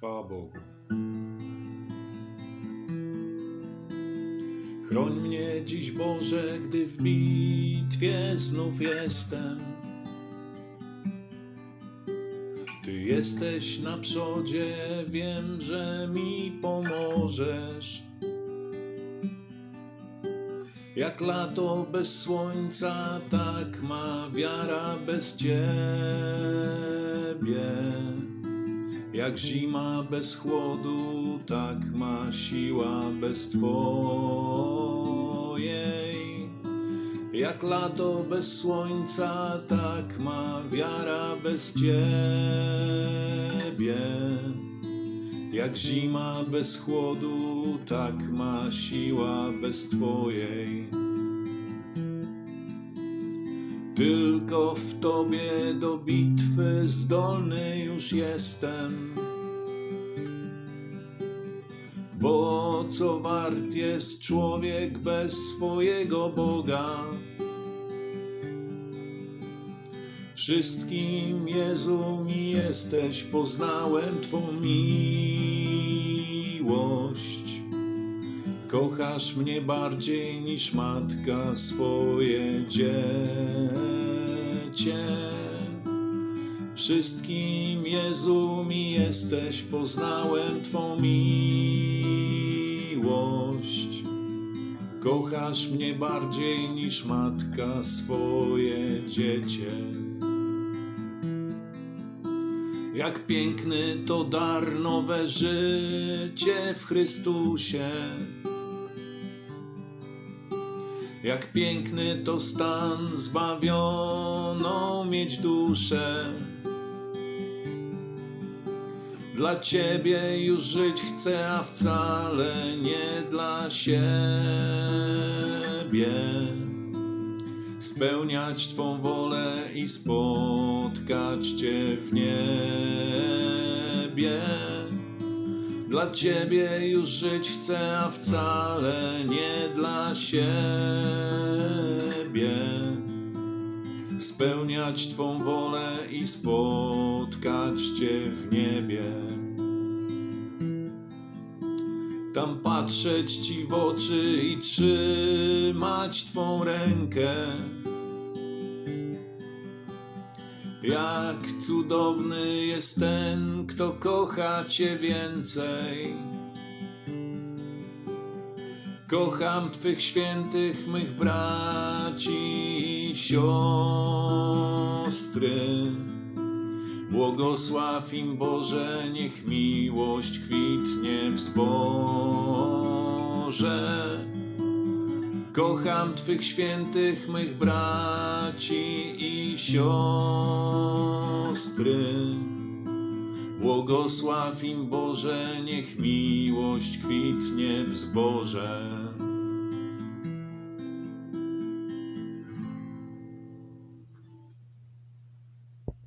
Chwała Bogu. Chroń mnie dziś Boże, gdy w bitwie znów jestem. Ty jesteś na przodzie, wiem, że mi pomożesz. Jak lato bez słońca, tak ma wiara bez ciebie. Jak zima bez chłodu, tak ma siła bez twojej. Jak lato bez słońca, tak ma wiara bez ciebie. Jak zima bez chłodu, tak ma siła bez twojej. Tylko w tobie do bitwy zdolny już jestem. Bo co wart jest człowiek bez swojego Boga? Wszystkim Jezu mi jesteś, poznałem Twą miłość. Kochasz mnie bardziej niż matka swoje Wszystkim Jezu mi jesteś, poznałem Twą miłość. Kochasz mnie bardziej niż matka swoje dziecię. Jak piękny to dar, nowe życie w Chrystusie. Jak piękny to stan, zbawioną mieć duszę. Dla Ciebie już żyć chcę, a wcale nie dla siebie. Spełniać Twą wolę i spotkać Cię w niebie. Dla Ciebie już żyć chcę, a wcale nie dla siebie. Spełniać Twą wolę i spotkać Cię w niebie. Tam patrzeć Ci w oczy i trzymać Twą rękę. Jak cudowny jest ten, kto kocha Cię więcej. Kocham Twych świętych, mych braci i siostry. Błogosław im Boże, niech miłość kwitnie w zboże. Kocham Twych świętych, mych braci i siostry. Błogosław im Boże, niech miłość kwitnie w zboże.